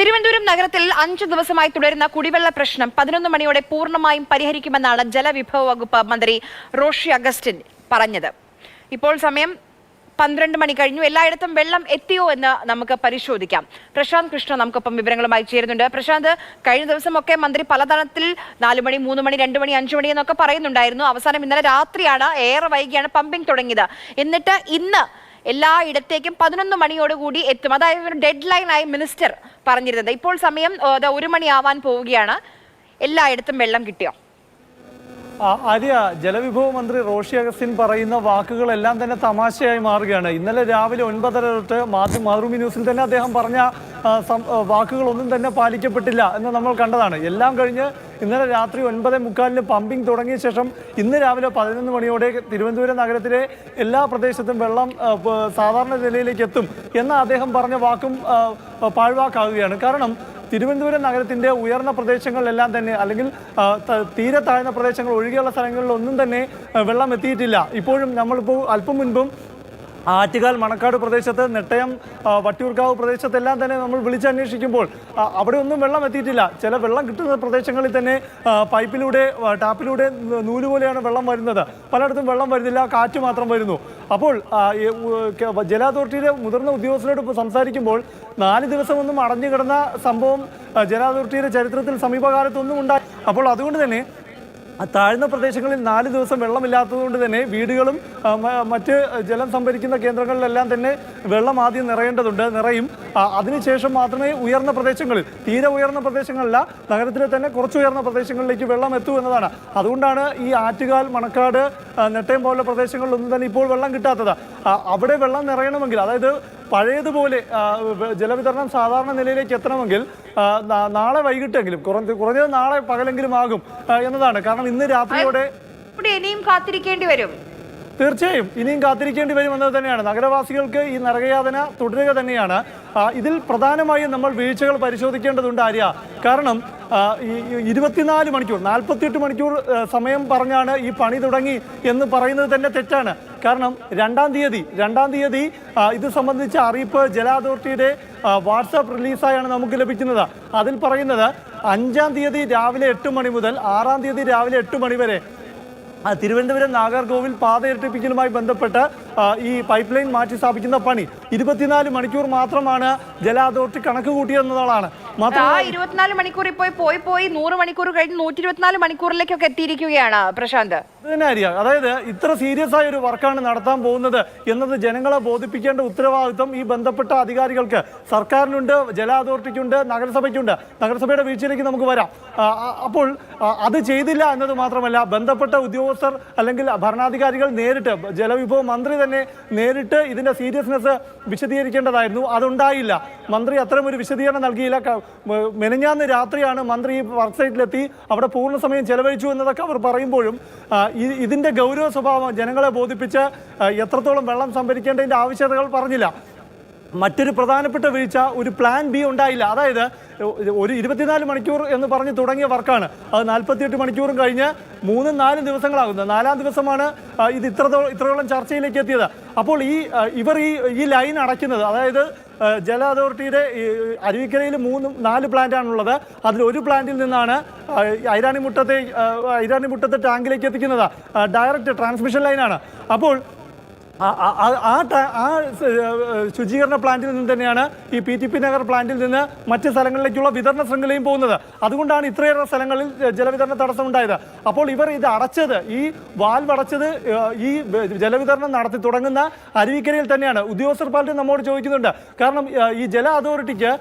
തിരുവനന്തപുരം നഗരത്തിൽ അഞ്ചു ദിവസമായി തുടരുന്ന കുടിവെള്ള പ്രശ്നം പതിനൊന്ന് മണിയോടെ പൂർണമായും പരിഹരിക്കുമെന്നാണ് ജലവിഭവ വകുപ്പ് മന്ത്രി റോഷി അഗസ്റ്റിൻ പറഞ്ഞത്. ഇപ്പോൾ സമയം പന്ത്രണ്ട് മണി കഴിഞ്ഞു. എല്ലായിടത്തും വെള്ളം എത്തിയോ എന്ന് നമുക്ക് പരിശോധിക്കാം. പ്രശാന്ത് കൃഷ്ണ നമുക്കൊപ്പം വിവരങ്ങളുമായി ചേരുന്നുണ്ട്. പ്രശാന്ത് കഴിഞ്ഞ ദിവസമൊക്കെ മന്ത്രി പലതരത്തിൽ നാലു മണി മൂന്ന് മണി രണ്ട് മണി അഞ്ചു മണി എന്നൊക്കെ പറയുന്നുണ്ടായിരുന്നു. അവസാനം ഇന്നലെ രാത്രിയാണ് ഏറെ വൈകിയാണ് പമ്പിംഗ് തുടങ്ങിയത്. എന്നിട്ട് ഇന്ന് എല്ലായിടത്തേക്കും പതിനൊന്ന് മണിയോടുകൂടി എത്തും. അതായത് ഒരു ഡെഡ് ലൈനായി മിനിസ്റ്റർ പറഞ്ഞിരുന്നത്. ഇപ്പോൾ സമയം ഒരു മണി ആവാൻ പോവുകയാണ്. എല്ലായിടത്തും വെള്ളം കിട്ടിയോ? ആര്യ ജലവിഭവ മന്ത്രി റോഷി അഗസ്റ്റിൻ പറയുന്ന വാക്കുകളെല്ലാം തന്നെ തമാശയായി മാറുകയാണ്. ഇന്നലെ രാവിലെ ഒൻപതര തൊട്ട് മാതൃ മാതൃഭൂമി ന്യൂസിൽ തന്നെ അദ്ദേഹം പറഞ്ഞ വാക്കുകളൊന്നും തന്നെ പാലിക്കപ്പെട്ടില്ല എന്ന് നമ്മൾ കണ്ടതാണ്. എല്ലാം കഴിഞ്ഞ് ഇന്നലെ രാത്രി ഒൻപത് മുക്കാലിന് പമ്പിംഗ് തുടങ്ങിയ ശേഷം ഇന്ന് രാവിലെ പതിനൊന്ന് മണിയോടെ തിരുവനന്തപുരം നഗരത്തിലെ എല്ലാ പ്രദേശത്തും വെള്ളം സാധാരണ നിലയിലേക്ക് എത്തും എന്ന് അദ്ദേഹം പറഞ്ഞ വാക്കും പാഴ്വാക്കാവുകയാണ് കാരണം തിരുവനന്തപുരം നഗരത്തിന്റെ ഉയർന്ന പ്രദേശങ്ങളിലെല്ലാം തന്നെ അല്ലെങ്കിൽ തീരെ താഴ്ന്ന പ്രദേശങ്ങൾ ഒഴികെയുള്ള സ്ഥലങ്ങളിലൊന്നും തന്നെ വെള്ളം എത്തിയിട്ടില്ല. ഇപ്പോഴും നമ്മളിപ്പോൾ അല്പം മുൻപും ആറ്റുകാൽ മണക്കാട് പ്രദേശത്ത് നെട്ടയം വട്ടിയൂർക്കാവ് പ്രദേശത്തെല്ലാം തന്നെ നമ്മൾ വിളിച്ചന്വേഷിക്കുമ്പോൾ അവിടെ ഒന്നും വെള്ളം എത്തിയിട്ടില്ല. ചില വെള്ളം കിട്ടുന്ന പ്രദേശങ്ങളിൽ തന്നെ പൈപ്പിലൂടെ ടാപ്പിലൂടെ നൂൽ പോലെയാണ് വെള്ളം വരുന്നത്. പലയിടത്തും വെള്ളം വരുന്നില്ല കാറ്റ് മാത്രം വരുന്നു. അപ്പോൾ ജല അതോറിറ്റിയിലെ മുതിർന്ന ഉദ്യോഗസ്ഥരോട് സംസാരിക്കുമ്പോൾ നാല് ദിവസമൊന്നും അടഞ്ഞു കിടന്ന സംഭവം ജല അതോറിറ്റിയുടെ ചരിത്രത്തിൽ സമീപകാലത്തൊന്നും ഉണ്ടായി അപ്പോൾ അതുകൊണ്ട് തന്നെ താഴ്ന്ന പ്രദേശങ്ങളിൽ നാല് ദിവസം വെള്ളമില്ലാത്തതുകൊണ്ട് തന്നെ വീടുകളും മറ്റ് ജലം സംഭരിക്കുന്ന കേന്ദ്രങ്ങളിലെല്ലാം തന്നെ വെള്ളം ആദ്യം നിറയേണ്ടതുണ്ട് നിറയും. അതിനുശേഷം മാത്രമേ ഉയർന്ന പ്രദേശങ്ങളിൽ തീരെ ഉയർന്ന പ്രദേശങ്ങളല്ല നഗരത്തിലെ തന്നെ കുറച്ച് ഉയർന്ന പ്രദേശങ്ങളിലേക്ക് വെള്ളം എത്തൂ എന്നതാണ്. അതുകൊണ്ടാണ് ഈ ആറ്റുകാൽ മണക്കാട് നെട്ടയം പോലുള്ള പ്രദേശങ്ങളിലൊന്നും തന്നെ ഇപ്പോൾ വെള്ളം കിട്ടാത്തത്. അവിടെ വെള്ളം നിറയണമെങ്കിൽ അതായത് പഴയതുപോലെ ജലവിതരണം സാധാരണ നിലയിലേക്ക് എത്തണമെങ്കിൽ നാളെ വൈകിട്ടെങ്കിലും കുറഞ്ഞ കുറഞ്ഞത് നാളെ പകലെങ്കിലും ആകും എന്നതാണ്. കാരണം ഇന്ന് രാത്രിയോടെ ഇനിയും കാത്തിരിക്കേണ്ടി വരും. തീർച്ചയായും ഇനിയും കാത്തിരിക്കേണ്ടി വരുമെന്നത് തന്നെയാണ്. നഗരവാസികൾക്ക് ഈ നരകയാതന തുടരുക തന്നെയാണ്. ഇതിൽ പ്രധാനമായും നമ്മൾ വീഴ്ചകൾ പരിശോധിക്കേണ്ടതുണ്ട് ആര്യ. കാരണം ഇരുപത്തിനാല് മണിക്കൂർ നാൽപ്പത്തിയെട്ട് മണിക്കൂർ സമയം പറഞ്ഞാണ് ഈ പണി തുടങ്ങി എന്ന് പറയുന്നത് തന്നെ തെറ്റാണ്. കാരണം രണ്ടാം തീയതി രണ്ടാം തീയതി ഇത് സംബന്ധിച്ച അറിയിപ്പ് ജല അതോറിറ്റിയുടെ വാട്സാപ്പ് റിലീസായാണ് നമുക്ക് ലഭിക്കുന്നത്. അതിൽ പറയുന്നത് അഞ്ചാം തീയതി രാവിലെ എട്ട് മണി മുതൽ ആറാം തീയതി രാവിലെ എട്ട് മണി വരെ തിരുവനന്തപുരം നാഗർകോവിൽ പാത ഇരട്ടിപ്പിക്കലുമായി ബന്ധപ്പെട്ട് ഈ പൈപ്പ് ലൈൻ മാറ്റി സ്ഥാപിക്കുന്ന പണി. ഇരുപത്തിനാല് മണിക്കൂർ മാത്രമാണ് ജല അതോറിറ്റി കണക്ക് കൂട്ടിയെന്നതാണ്. മാത്രമല്ല ഇരുപത്തിനാല് മണിക്കൂർ ഇപ്പോൾ പോയി പോയി നൂറ് മണിക്കൂർ കഴിഞ്ഞ് നൂറ്റി ഇരുപത്തിനാല് മണിക്കൂറിലേക്കൊക്കെ എത്തിയിരിക്കുകയാണ് പ്രശാന്ത്. അറിയാം അതായത് ഇത്ര സീരിയസ് ആയ ഒരു വർക്കാണ് നടത്താൻ പോകുന്നത് എന്നത് ജനങ്ങളെ ബോധിപ്പിക്കേണ്ട ഉത്തരവാദിത്വം ഈ ബന്ധപ്പെട്ട അധികാരികൾക്ക്. സർക്കാരിനുണ്ട് ജല അതോറിറ്റിക്കുണ്ട് നഗരസഭയ്ക്കുണ്ട്. നഗരസഭയുടെ വീഴ്ചയിലേക്ക് നമുക്ക് വരാം. അപ്പോൾ അത് ചെയ്തില്ല എന്നത് മാത്രമല്ല ബന്ധപ്പെട്ട ഉദ്യോഗസ്ഥർ അല്ലെങ്കിൽ ഭരണാധികാരികൾ നേരിട്ട് ജലവിഭവ മന്ത്രി തന്നെ നേരിട്ട് ഇതിന്റെ സീരിയസ്നെസ് വിശദീകരിക്കേണ്ടതായിരുന്നു. അതുണ്ടായില്ല. മന്ത്രി അത്തരം ഒരു വിശദീകരണം നൽകിയില്ല. മെനഞ്ഞാന്ന് രാത്രിയാണ് മന്ത്രി ഈ വർക്ക് സൈറ്റിലെത്തി അവിടെ പൂർണ സമയം ചെലവഴിച്ചു എന്നതൊക്കെ അവർ പറയുമ്പോഴും ഇതിന്റെ ഗൗരവ സ്വഭാവം ജനങ്ങളെ ബോധിപ്പിച്ച് എത്രത്തോളം വെള്ളം സംഭരിക്കേണ്ടതിന്റെ ആവശ്യകതകൾ പറഞ്ഞില്ല. മറ്റൊരു പ്രധാനപ്പെട്ട വീഴ്ച ഒരു പ്ലാൻ ബി ഉണ്ടായില്ല. അതായത് ഒരു ഇരുപത്തിനാല് മണിക്കൂർ എന്ന് പറഞ്ഞ് തുടങ്ങിയ വർക്കാണ്. അത് നാൽപ്പത്തിയെട്ട് മണിക്കൂറും കഴിഞ്ഞ് മൂന്നും നാലും ദിവസങ്ങളാകുന്നത് നാലാം ദിവസമാണ് ഇത് ഇത്രത്തോളം ഇത്രയോളം ചർച്ചയിലേക്ക് എത്തിയത്. അപ്പോൾ ഈ ഇവർ ഈ ഈ ലൈൻ അടയ്ക്കുന്നത് അതായത് ജല അതോറിറ്റിയുടെ അരുവിക്കരയിൽ മൂന്ന് നാല് പ്ലാന്റാണുള്ളത് അതിൽ ഒരു പ്ലാന്റിൽ നിന്നാണ് ഐരാണിമുട്ടത്തെ ഐരാണിമുട്ടത്തെ ടാങ്കിലേക്ക് എത്തിക്കുന്നത്. ഡയറക്റ്റ് ട്രാൻസ്മിഷൻ ലൈനാണ് അപ്പോൾ ആ- ആ- ശുചീകരണ പ്ലാന്റിൽ നിന്ന് തന്നെയാണ് ഈ പി ടി പി നഗർ പ്ലാന്റിൽ നിന്ന് മറ്റ് സ്ഥലങ്ങളിലേക്കുള്ള വിതരണ ശൃംഖലയും പോകുന്നത്. അതുകൊണ്ടാണ് ഇത്രയേറെ സ്ഥലങ്ങളിൽ ജലവിതരണ തടസ്സം ഉണ്ടായത് അപ്പോൾ ഇവർ ഇത് അടച്ചത് ഈ വാൽവ് അടച്ചത് ഈ ജലവിതരണം നടത്തി തുടങ്ങുന്ന അരുവിക്കരയിൽ തന്നെയാണ്. ഉദ്യോഗസ്ഥർ പലരും നമ്മോട് ചോദിക്കുന്നുണ്ട്. കാരണം ഈ ജല അതോറിറ്റിക്ക്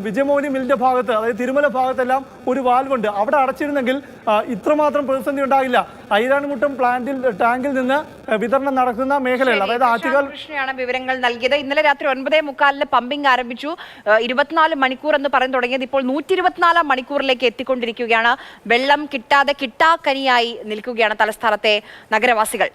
വിജയമോഹിനി മില്ലിന്റെ ഭാഗത്ത് അതായത് തിരുമല ഭാഗത്തെല്ലാം ഒരു വാൽവുണ്ട്. അവിടെ അടച്ചിരുന്നെങ്കിൽ ഇത്രമാത്രം പ്രതിസന്ധി ഉണ്ടാകില്ല ഐരാണിമുട്ടം പ്ലാന്റിൽ ടാങ്കിൽ നിന്ന് വിതരണം നടക്കുന്ന മേഖലകൾ അതായത് ആറ്റുകാൽ കൃഷ്ണയാണ് വിവരങ്ങൾ നൽകിയത്. ഇന്നലെ രാത്രി ഒൻപതേ മുക്കാലിന് പമ്പിംഗ് ആരംഭിച്ചു. ഇരുപത്തിനാല് മണിക്കൂർ എന്ന് പറഞ്ഞു തുടങ്ങിയത് ഇപ്പോൾ നൂറ്റി ഇരുപത്തിനാലാം മണിക്കൂറിലേക്ക് എത്തിക്കൊണ്ടിരിക്കുകയാണ്. വെള്ളം കിട്ടാതെ കിട്ടാക്കനിയായി നിൽക്കുകയാണ് തലസ്ഥാനത്തെ നഗരവാസികൾ.